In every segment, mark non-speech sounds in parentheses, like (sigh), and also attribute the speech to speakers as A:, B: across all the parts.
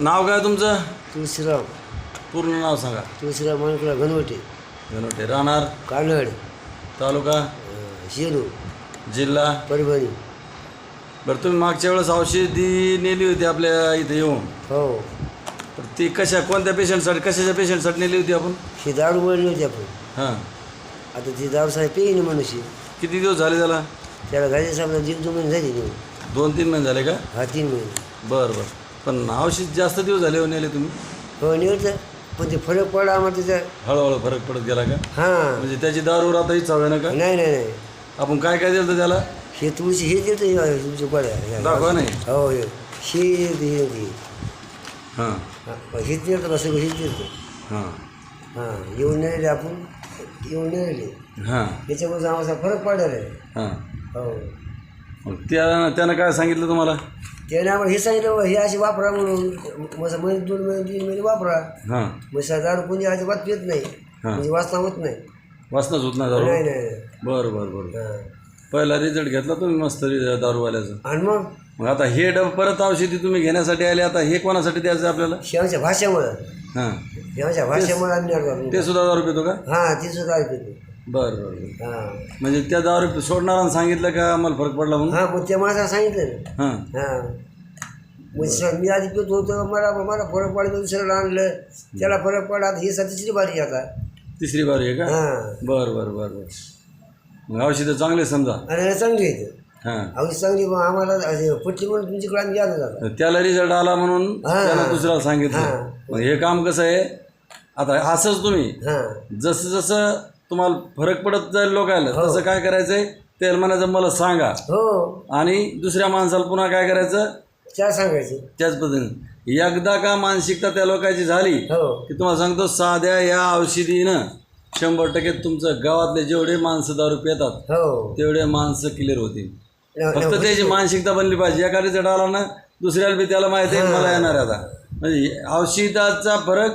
A: नाव काय तुमचं?
B: तुळशीराव.
A: पूर्ण नाव सांगा.
B: तुळशीराव मानकरा घनवटे.
A: गणवटे राहणार?
B: कानड
A: तालुका?
B: शेलू
A: जिल्हा?
B: परभणी.
A: बरं तुम्ही मागच्या वेळेस औषधी नेली होती आपल्या इथे येऊन.
B: हो.
A: तर ती कशा कोणत्या पेशंटसाठी कशाच्या पेशंटसाठी नेली होती आपण?
B: ही दारू वळली होती आपण.
A: हां.
B: आता ती दारू साहेब पेईन मनुष्य.
A: किती दिवस झाले त्याला?
B: त्याला घायचे साहेब दीड दोन महिने झाले
A: दोन तीन महिने झाले का?
B: हा तीन महिने.
A: बरं बरं. पण औषध जास्त दिवस झाले हो नेले तुम्ही?
B: हो निवडतं पण ते फरक पडला आम्हाला त्याचा
A: हळूहळू फरक पडत गेला का?
B: हां.
A: म्हणजे त्याची दारूवर आता हीच हवे ना का?
B: नाही नाही नाही.
A: आपण काय काय दिलं होतं त्याला?
B: हे तुळशी हे देतं तुमच्या
A: दाखवा नाही
B: हो. हे हे. हे हे
A: हां
B: हेच देतं बस सगळं हेच देतं
A: हां
B: हां. येऊन नेले आपण. येऊन नेले
A: हां.
B: त्याच्यामुळे आम्हाला फरक पडलेला आहे.
A: हां.
B: हो.
A: मग त्या त्यानं काय सांगितलं तुम्हाला?
B: त्याने आम्हाला हे सांगितलं हे अशी वापरा म्हणून. मग महिने दोन महिने तीन महिने वापरा.
A: हां.
B: मग दारू कोणी अजिबात पित नाही.
A: हां.
B: म्हणजे वाचना होत नाही.
A: वासनाच होत नाही दारू?
B: नाही नाही
A: बरं बरं बरं.
B: हां.
A: पहिला रिझल्ट घेतला तुम्ही मस्त रि- दारूवाल्याचा.
B: आणि मग?
A: मग आता हे डब परत औषधी तुम्ही घेण्यासाठी आले आता हे कोणासाठी द्यायचं आपल्याला?
B: शेवच्या भाषेमुळं
A: हां.
B: शेवच्या भाषेमुळे आम्ही
A: ते सुद्धा दारू पितो का?
B: हां ती सुद्धा ऐकते
A: बरं बरं बरं.
B: हां.
A: म्हणजे त्या दारू सोडणाऱ्यानं सांगितलं का मला फरक पडला म्हणून?
B: हां मग त्या माणसाला सांगितलं ना
A: हां.
B: हां. मग मी आधी पित होतो मला मला फरक पडला दुसऱ्याला आणलं त्याला फरक पडला आता ही सा तिसरी बारी आता
A: तिसरी बारी आहे का
B: हां।
A: बरं बरं बरं बरं। मग औषधं चांगले समजा?
B: आणि हे चांगली येतं
A: हां.
B: अहो चांगली मग आम्हाला असे पट्टी म्हणून तुमच्याकडे आम्ही गेलो जातात
A: त्याला रिझल्ट आला म्हणून
B: हां.
A: त्याला दुसऱ्याला सांगितलं.
B: हां.
A: मग हे काम कसं आहे? आता असंच तुम्ही
B: हां.
A: जसं जसं तुम्हाला फरक पडत जाईल लोकायला तसं काय करायचंय? त्याला म्हणायचं मला सांगा.
B: हो.
A: आणि दुसऱ्या माणसाला पुन्हा काय करायचं?
B: सांगायचे?
A: त्याच पद्धतीने एकदा का मानसिकता त्या लोकांची झाली
B: हो.
A: की तुम्हाला सांगतो साध्या या औषधीनं शंभर टक्के तुमचं गावातले जेवढे माणसं दारू पितात
B: हो.
A: तेवढे माणसं क्लिअर होतील.
B: न-
A: फक्त त्याची मानसिकता बनली पाहिजे. रिझल्ट आला ना दुसऱ्याला बी त्याला माहिती आहे मला येणार आता. म्हणजे औषधाचा फरक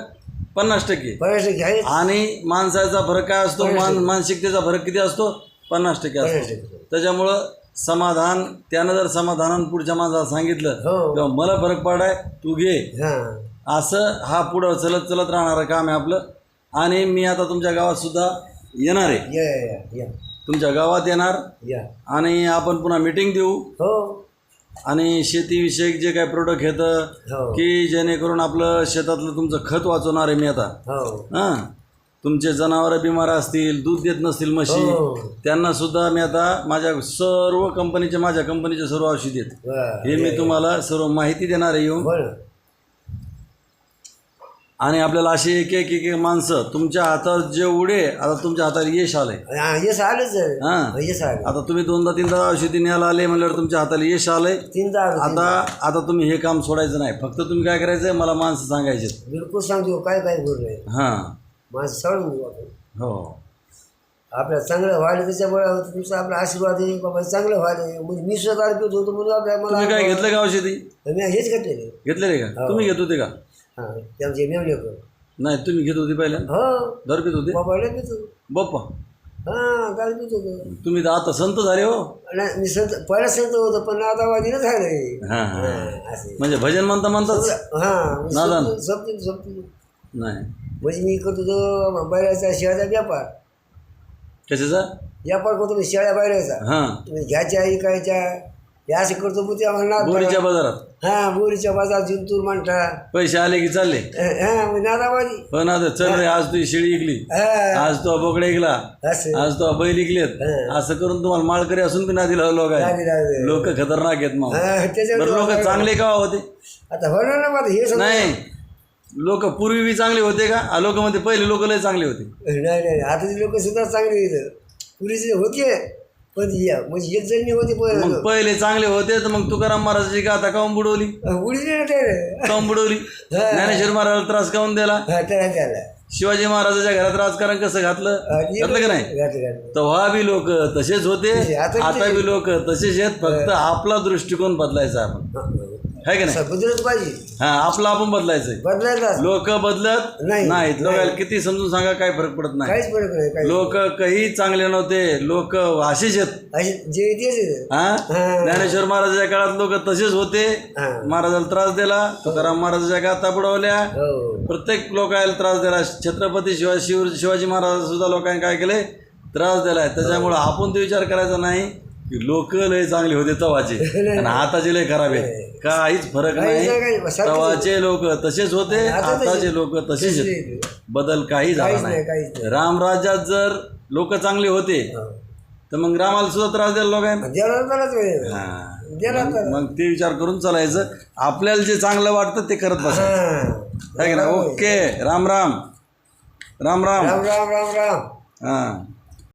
A: पन्नास टक्के.
B: बऱ्याच
A: आणि माणसाचा फरक काय असतो? मान मानसिकतेचा फरक किती असतो? पन्नास टक्के असतो. त्याच्यामुळं समाधान त्यानं जर समाधानानं पुढच्या माणसाला सांगितलं
B: हो.
A: किंवा मला फरक पडाय तू घे.
B: हां.
A: असं हा पुढं चलत चलत राहणारं काम आहे आपलं. आणि मी आता तुमच्या गावात सुद्धा येणार आहे.
B: या या या. या
A: तुमच्या गावात येणार.
B: या.
A: आणि आपण पुन्हा मिटिंग देऊ.
B: हो.
A: आणि शेतीविषयक जे काय प्रोडक्ट येतं
B: हो.
A: की जेणेकरून आपलं शेतातलं तुमचं खत वाचवणार आहे मी आता.
B: हो.
A: हां. तुमचे जनावरं बिमार असतील दूध देत नसतील म्हशी
B: हो.
A: त्यांना सुद्धा मी आता माझ्या सर्व कंपनीचे माझ्या कंपनीचे सर्व औषधी आहेत.
B: बरं.
A: हे मी तुम्हाला सर्व माहिती देणार आहे येऊन.
B: बरं.
A: आणि आपल्याला अशी एक एक एक एक माणसं तुमच्या हातावर जेवढे आता तुमच्या हाताला यश आलंय.
B: हा, यश आलंच आहे.
A: हां.
B: आलं
A: आता तुम्ही दोनदा तीनदा औषधी न्यायला आले म्हणल्यावर तुमच्या हाताला यश आलंय.
B: तीनदा आलं
A: आता आता तुम्ही हे काम सोडायचं नाही. फक्त तुम्ही काय करायचं मला माणसं सांगायचे
B: बिलकुल सांगतो काय काय बोल नाही
A: हां.
B: माझं सळून देऊ आपण
A: हो.
B: आपल्याला चांगलं व्हायला त्याच्यामुळे तुमचा आपला आशीर्वाद आहे बाबा चांगलं व्हायला म्हणजे मी स्वतः पित होतो म्हणून आपल्या मला
A: काय घेतलं का औषधी
B: मी हेच घेतलेले
A: घेतलेले का? तुम्ही घेत होते का?
B: हाँ ते मेवणे
A: नाही तुम्ही घेत होते पहिल्या?
B: हो.
A: दर पित होते
B: बाबाला पितो
A: बाप्पा.
B: हाँ दारू पित होतो.
A: तुम्ही तर आता संत झाले हो.
B: नाही मी संत पहिला संत होतो पण आता वादीनं झालं.
A: हाँ हाँ.
B: असे.
A: म्हणजे भजन म्हणता म्हणताच.
B: हाँ
A: नादान. नाही.
B: म्हणजे मी करत होतो बैलाचा शेळ्याचा व्यापार.
A: कशाचा?
B: व्यापार करतो मी शेळ्या बैलाचा.
A: हां.
B: तुम्ही घ्यायच्या ऐकायच्या हे असं करतो मग ते म्हणणार
A: बोरीच्या बाजारात?
B: हां बोरीच्या बाजार जिंतूर मांडता.
A: पैसे आले की चालले?
B: हां मग
A: पण आता चल रे आज तू शेळी इकली
B: हां.
A: आज तो बोकडे इकला
B: असं.
A: आज तो बैल इकलेत
B: हां.
A: असं करून तुम्हाला माळकरी असून बी नादी लोक आहे
B: लागली.
A: लोक खतरनाक आहेत मग.
B: हां
A: बरं
B: त्याच्यावर
A: लोक चांगले का होते
B: आता होणार ना हे सगळं?
A: नाही. लोक पूर्वी बी चांगले होते का? लोक मध्ये पहिले लोक लय चांगले होते.
B: नाही नाही आताचे लोक सुद्धा चांगले इथं पुरीचे होते पण या म्हणजे एक जणी होते
A: पहिले चांगले होते तर मग तुकाराम महाराजाची गाथा काऊन बुडवली? काऊन बुडवली? (laughs) ज्ञानेश्वर महाराजाला त्रास काऊन दिला शिवाजी महाराजाच्या घरात राजकारण कसं घातलं? घातलं का नाही? तेव्हा बी लोक तसेच होते
B: आता बी
A: आता लोक तसेच आहेत फक्त आपला दृष्टिकोन बदलायचा आपण. आहे की नाही?
B: बदलत पाहिजे.
A: हा आपलं आपण बदलायचंय.
B: बदलायला
A: लोक बदलत
B: नाही.
A: नाहीत. लोकांना किती समजून सांगा काय फरक पडत नाही.
B: काहीच फरक नाही काही
A: लोक काही चांगले नव्हते लोक असेच आहेत.
B: अशी जे तेच आहे.
A: हा?
B: हा.
A: ज्ञानेश्वर महाराजाच्या काळात लोक तसेच होते.
B: हा.
A: महाराजाला त्रास दिला तुकाराम महाराजाच्या गाथा बुडवल्या
B: हो.
A: प्रत्येक लोकांना त्रास दिला. छत्रपती शिवाजी शिव शिवाजी महाराज सुद्धा लोकांनी काय केले? त्रास दिलाय. त्याच्यामुळं आपण तो विचार करायचा नाही. लोक लय चांगले होते तवाचे. (laughs) आणि आताचे लय खराब आहे काहीच फरक
B: नाही.
A: तवाचे लोक तसेच होते आताचे लोक तसेच बदल काही झाला
B: नाही.
A: रामराज्यात जर लोक चांगले होते तर मग रामाला सुद्धा त्रास द्यायला लोकांना? मग ते विचार करून चालायचं. आपल्याला जे चांगलं वाटतं ते करत बस. ओके. राम. राम राम.
B: राम राम राम राम.
A: हा.